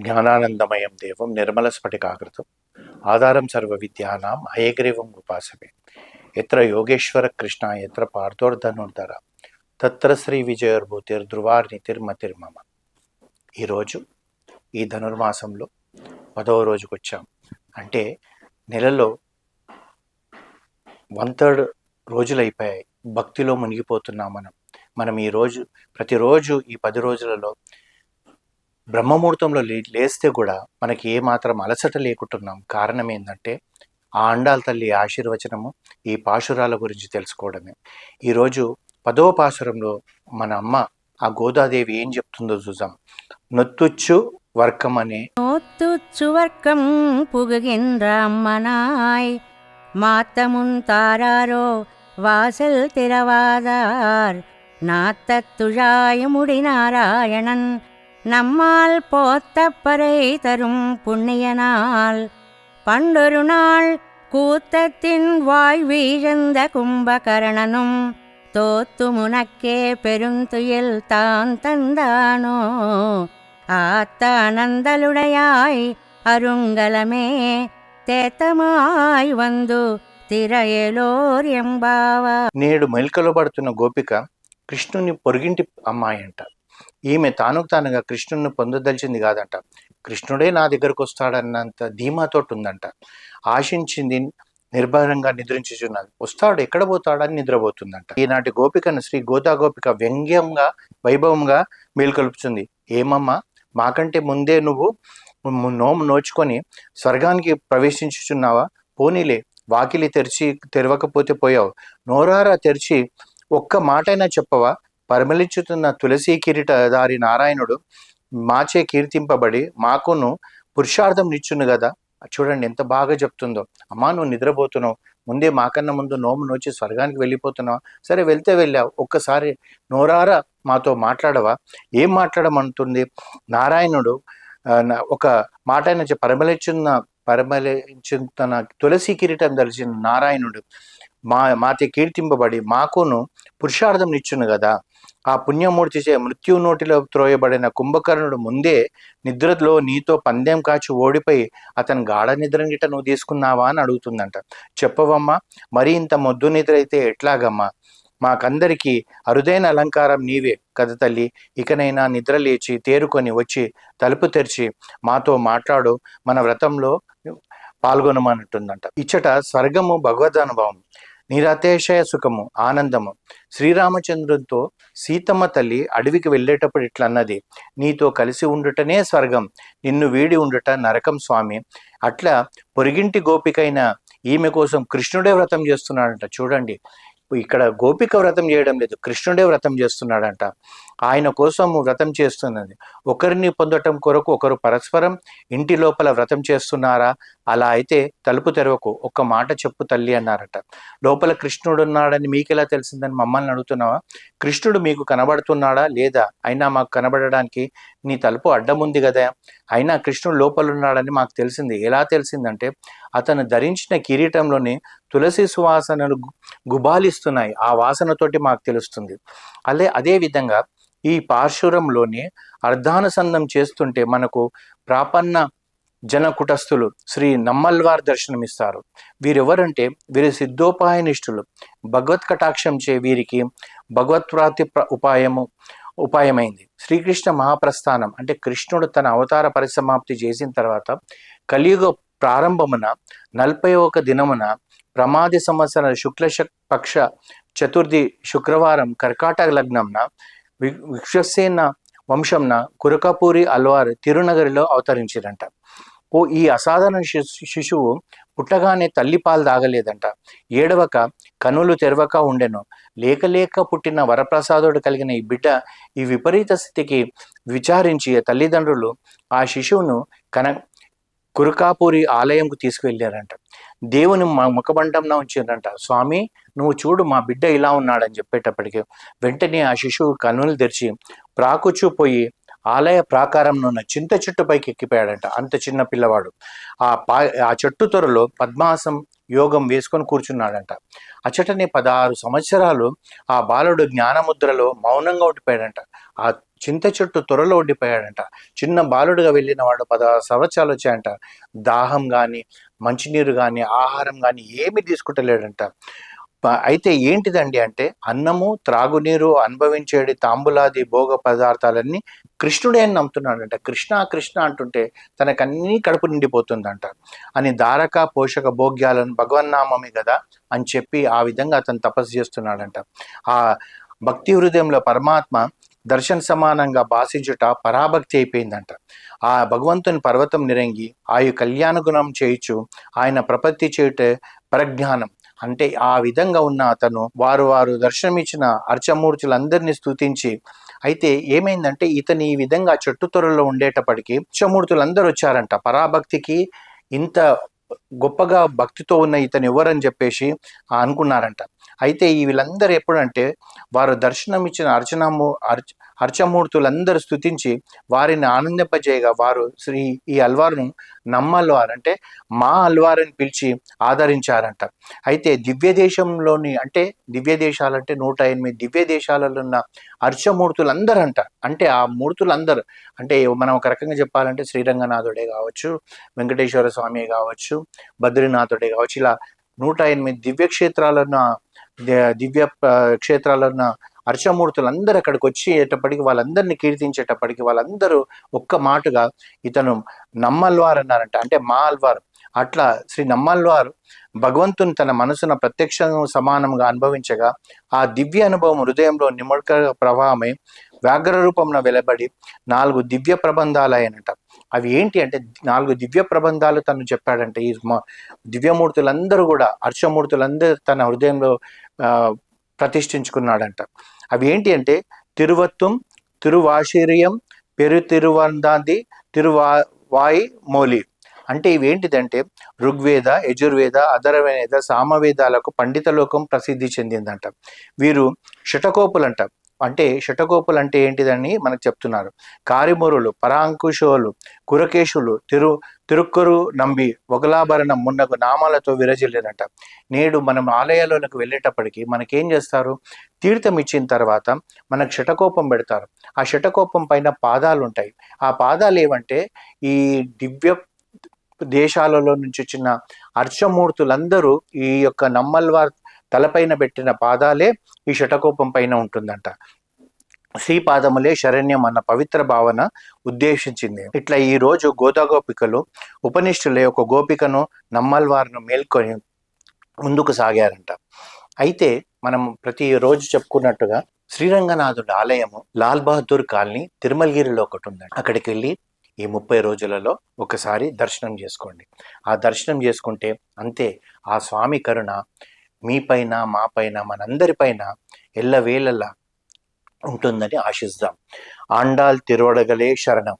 జ్ఞానానందమయం దేవం నిర్మల స్ఫటికాకృతం. ఆధారం సర్వ విద్యానాం అయగ్రీవం ఉపాసమే. ఎత్ర యోగేశ్వర కృష్ణ ఎత్ర పార్థోర్ధనుర్ధర. తత్ర శ్రీ విజయోర్భూతిర్ ధ్రువార్నితిర్మతిర్మమ ఈరోజు ఈ ధనుర్మాసంలో పదవ రోజుకు వచ్చాం అంటే నెలలో వన్ థర్డ్ రోజులైపోయాయి. భక్తిలో మునిగిపోతున్నాం మనం. మనం ఈ రోజు ప్రతిరోజు ఈ పది రోజులలో బ్రహ్మముహూర్తంలో లేస్తే కూడా మనకి ఏమాత్రం అలసట లేకుంటున్నాం. కారణం ఏంటంటే ఆ అండాల తల్లి ఆశీర్వచనము ఈ పాశురాల గురించి తెలుసుకోవడమే. ఈరోజు పదవ పాశురంలో మన అమ్మ ఆ గోదాదేవి ఏం చెప్తుందో చూసాం నొత్తుచ్చు వర్కం అనే నొత్తుచ్చు వర్కం పుగగింద్రమ్మనాయ్ మాతమున్ తారారో వాసల్ తిరవాదార్ నాత్తత్తుజాయముడి నారాయణన్ நம்மால் போத்தப்பறை தரும் புண்ணியனால் பண்டொரு நாள் கூத்தத்தின் வாய் வீழந்த கும்பகரணனும் தோத்து முனக்கே பெருந்துயில் தான் தந்தானோ ஆத்தானந்தலுடையாய் அருங்கலமே தேத்தமாய் வந்து திரையலோர் எம்பாவா నేడు మెల్కలో పడుతున్న గోపిక కృష్ణుని పొరుగింటి అమ్మాయి అంట ఈమె తానుకు తానుగా కృష్ణుని పొందదలిచింది కాదంట. కృష్ణుడే నా దగ్గరకు వస్తాడన్నంత ధీమాతోటి ఉందంట ఆశించింది నిర్భయంగా నిద్రించుచున్నది. వస్తాడు ఎక్కడ పోతాడని నిద్రపోతుందంట. ఈనాటి గోపికను శ్రీ గోదా గోపిక వ్యంగ్యంగా వైభవంగా మేల్కొల్పుతుంది. ఏమమ్మా మాకంటే ముందే నువ్వు నోము నోచుకొని స్వర్గానికి ప్రవేశించుచున్నావా? పోనీలే వాకిలి తెరిచి తెరవకపోతే పోయావు. నోరారా తెరిచి ఒక్క మాటైనా చెప్పవా? పరిమళించుతున్న తులసి కిరీటధారి నారాయణుడు మాచే కీర్తింపబడి మాకును పురుషార్థం నిచ్చును కదా చూడండి ఎంత బాగా చెప్తుందో. అమ్మా నువ్వు నిద్రపోతున్నావు. ముందే మాకన్నా ముందు నోము నోచి స్వర్గానికి వెళ్ళిపోతున్నావా? సరే వెళ్తే వెళ్ళావు. ఒక్కసారి నోరారా మాతో మాట్లాడవా? ఏం మాట్లాడమంటుంది? నారాయణుడు ఒక మాట అయినా చెప్పి పరిమళించున్న పరిమళించుతున్న తులసి కిరీటం దలిచిన నారాయణుడు మా మాతే కీర్తింపబడి మాకును పురుషార్థం నిచ్చును కదా ఆ పుణ్యమూర్తి చే మృత్యు నోటిలో త్రోయబడిన కుంభకర్ణుడు ముందే నిద్రలో నీతో పందెం కాచి ఓడిపోయి అతను గాఢ నిద్ర గిట నువ్వు తీసుకున్నావా అని అడుగుతుందంట. చెప్పవమ్మా మరి ఇంత మొద్దు నిద్ర అయితే ఎట్లాగమ్మా? మాకందరికీ అరుదైన అలంకారం నీవే కదా తల్లి. ఇకనైనా నిద్ర లేచి తేరుకొని వచ్చి తలుపు తెరిచి మాతో మాట్లాడు మన వ్రతంలో పాల్గొనమంటుందంట ఇచ్చట స్వర్గము భగవద్ నిరతేశయ సుఖము ఆనందము. శ్రీరామచంద్రునితో సీతమ్మ తల్లి అడవికి వెళ్ళేటప్పుడు ఇట్లా అన్నది నీతో కలిసి ఉండుటనే స్వర్గం నిన్ను వీడి ఉండుట నరకం స్వామి. అట్లా పొరిగింటి గోపికైన ఈమె కోసం కృష్ణుడే వ్రతం చేస్తున్నాడంట. చూడండి ఇక్కడ గోపిక వ్రతం చేయడం లేదు. కృష్ణుడే వ్రతం చేస్తున్నాడంట. ఆయన కోసం వ్రతం చేస్తున్నది. ఒకరిని పొందటం కొరకు ఒకరు పరస్పరం ఇంటి లోపల వ్రతం చేస్తున్నారా? అలా అయితే తలుపు తెరవకు. ఒక్క మాట చెప్పు తల్లి అన్నారట. లోపల కృష్ణుడు ఉన్నాడని మీకెలా తెలిసిందని మమ్మల్ని అడుగుతున్నావా? కృష్ణుడు మీకు కనబడుతున్నాడా లేదా? అయినా మాకు కనబడడానికి నీ తలుపు అడ్డం ఉంది కదా? అయినా కృష్ణుడు లోపల ఉన్నాడని మాకు తెలిసింది. ఎలా తెలిసిందంటే అతను ధరించిన కిరీటంలోని తులసి సువాసనలు గుబాలిస్తున్నాయి. ఆ వాసనతోటి మాకు తెలుస్తుంది. అలే అదే విధంగా ఈ పార్శురంలోని అర్ధానుసంధం చేస్తుంటే మనకు ప్రాపన్న జన కుటస్థులు శ్రీ నమ్మల్వార్ దర్శనమిస్తారు. వీరెవరంటే వీరి సిద్ధోపాయనిష్ఠులు. భగవత్ కటాక్షం చే వీరికి భగవత్ప్రాతి ప్ర- ఉపాయము ఉపాయమైంది. శ్రీకృష్ణ మహాప్రస్థానం అంటే కృష్ణుడు తన అవతార పరిసమాప్తి చేసిన తర్వాత కలియుగ ప్రారంభమున నలభై ఒక దినమున ప్రమాది సంవత్సర శుక్ల శక్- పక్ష చతుర్థి శుక్రవారం కర్కాటక లగ్నంన వి- విశ్వసేన వంశంన కురకపూరి అల్వార్ తిరునగరిలో అవతరించారంట. ఓ ఈ అసాధారణ శిశు- శిశువు పుట్టగానే తల్లి పాలు తాగలేదంట. ఏడవక కనులు తెరవక ఉండెను. లేక లేక పుట్టిన వరప్రసాదుడు కలిగిన ఈ బిడ్డ ఈ విపరీత స్థితికి విచారించి తల్లిదండ్రులు ఆ శిశువును కన కురుకాపూరి ఆలయంకు తీసుకువెళ్ళారంట. దేవుని మా ముఖమండంలో ఉంచారంట స్వామి నువ్వు చూడు మా బిడ్డ ఇలా ఉన్నాడని చెప్పేటప్పటికి వెంటనే ఆ శిశువు కన్నులు తెరిచి ప్రాకుచూ పోయి ఆలయ ప్రాకారంలో ఉన్న చింత చెట్టు పైకి ఎక్కిపోయాడంట. అంత చిన్న పిల్లవాడు. ఆ పా ఆ చెట్టు త్వరలో పద్మాసం యోగం వేసుకొని కూర్చున్నాడంట. అచ్చటనే పదహారు సంవత్సరాలు ఆ బాలుడు జ్ఞానముద్రలో మౌనంగా ఉండిపోయాడంట. ఆ చింత చెట్టు త్వరలో ఉండిపోయాడంట. చిన్న బాలుడుగా వెళ్ళిన వాడు పదహారు సంవత్సరాలు వచ్చాయంట. దాహం కానీ మంచినీరు కానీ ఆహారం కానీ ఏమి తీసుకుంటలేడంట. అయితే ఏంటిదండి అంటే అన్నము త్రాగునీరు అనుభవించేది తాంబులాది భోగ పదార్థాలన్నీ కృష్ణుడే అని నమ్ముతున్నాడంట. కృష్ణ కృష్ణ అంటుంటే తనకన్నీ కడుపు నిండిపోతుందంట. అని దారక పోషక భోగ్యాలను భగవన్నామమే కదా అని చెప్పి ఆ విధంగా అతను తపస్సు చేస్తున్నాడంట. ఆ భక్తి హృదయంలో పరమాత్మ దర్శన సమానంగా భాషించుట పరాభక్తి అయిపోయిందంట. ఆ భగవంతుని పర్వతం నిరంగి ఆయు కళ్యాణ గుణం చేయుచు ఆయన ప్రపత్తి చేయుట ప్రజ్ఞానం. అంటే ఆ విధంగా ఉన్న అతను వారు వారు దర్శనమిచ్చిన అర్చమూర్తులందరినీ స్థుతించి అయితే ఏమైందంటే ఇతని ఈ విధంగా చెట్టు త్వరలో ఉండేటప్పటికి అర్చమూర్తులందరూ వచ్చారంట. పరాభక్తికి ఇంత గొప్పగా భక్తితో ఉన్న ఇతను ఎవరని చెప్పేసి అనుకున్నారంట. అయితే ఈ వీళ్ళందరూ ఎప్పుడంటే వారు దర్శనం ఇచ్చిన అర్చనము అర్చ అర్చమూర్తులందరూ స్థుతించి వారిని ఆనందింపజేయగా వారు శ్రీ ఈ అల్వారును నమ్మల్వార్ అంటే మా అని పిలిచి ఆదరించారంట. అయితే దివ్య దేశంలోని అంటే దివ్య దేశాలంటే నూట ఎనిమిది దివ్య దేశాలలో ఉన్న అర్చమూర్తులందరూ అంట అంటే ఆ మూర్తులందరూ అంటే మనం ఒక రకంగా చెప్పాలంటే శ్రీరంగనాథుడే కావచ్చు వెంకటేశ్వర స్వామి కావచ్చు బద్రీనాథుడే కావచ్చు ఇలా నూట ఎనిమిది దివ్యక్షేత్రాలను దివ్య ఆ, క్షేత్రాలున్న అర్చమూర్తులందరూ అక్కడికి వచ్చేటప్పటికి వాళ్ళందరినీ కీర్తించేటప్పటికి వాళ్ళందరూ ఒక్క మాటగా ఇతను నమ్మల్వార్ అన్నారంట. అంటే మా అల్వార్ అట్లా శ్రీ నమ్మల్వార్ భగవంతుని తన మనసున ప్రత్యక్ష సమానంగా అనుభవించగా ఆ దివ్య అనుభవం హృదయంలో నిమ్మక ప్రవాహమై వ్యాఘ్ర రూపంలో వెలబడి నాలుగు దివ్య ప్రబంధాలయనట అవి ఏంటి అంటే నాలుగు దివ్య ప్రబంధాలు తను చెప్పాడంటే ఈ మ- దివ్యమూర్తులందరూ కూడా హర్షమూర్తులందరూ తన హృదయంలో ప్రతిష్ఠించుకున్నాడంట. అవి ఏంటి అంటే తిరువత్వం తిరువాశీర్యం పెరు తిరువందాంది తిరువా వాయి మోలి అంటే ఇవేంటిదంటే ఋగ్వేద యజుర్వేద అధర్వేద సామవేదాలకు పండిత లోకం ప్రసిద్ధి చెందిందంట. వీరు షటకోపులంట అంటే షటకోపులు అంటే ఏంటిదని మనకు చెప్తున్నారు. కారిమూరులు పరాంకుశోలు కురకేశులు తిరు తిరుక్కురు నంబి ఒకలాభరణం మున్నగు నామాలతో విరజిల్లినట నేడు మనం ఆలయాలలోకి వెళ్ళేటప్పటికి మనకేం చేస్తారు? తీర్థం ఇచ్చిన తర్వాత మనకు షటకోపం పెడతారు. ఆ శటకోపం పైన పాదాలు ఉంటాయి ఆ పాదాలు ఏమంటే ఈ దివ్య దేశాలలో నుంచి వచ్చిన అర్చమూర్తులందరూ ఈ యొక్క నమ్మల్వార్ తలపైన పెట్టిన పాదాలే ఈ శటకోపం పైన ఉంటుందంట. శ్రీపాదములే శరణ్యం అన్న పవిత్ర భావన ఉద్దేశించింది. ఇట్లా ఈ రోజు గోదాగోపికలు ఉపనిష్ఠులే ఒక గోపికను నమ్మల్వారును మేల్కొని ముందుకు సాగారంట. అయితే మనం ప్రతి రోజు చెప్పుకున్నట్టుగా శ్రీరంగనాథుడి ఆలయము లాల్ బహదూర్ కాలనీ తిరుమలగిరిలో ఒకటి ఉందండి అక్కడికి వెళ్ళి ఈ ముప్పై రోజులలో ఒకసారి దర్శనం చేసుకోండి. ఆ దర్శనం చేసుకుంటే అంతే ఆ స్వామి కరుణ మీపైన మాపైన మనందరిపైన ఎల్లవేళలా ఉంటుందని ఆశిస్తాం. ఆండాల్ తిరువడగలే శరణం.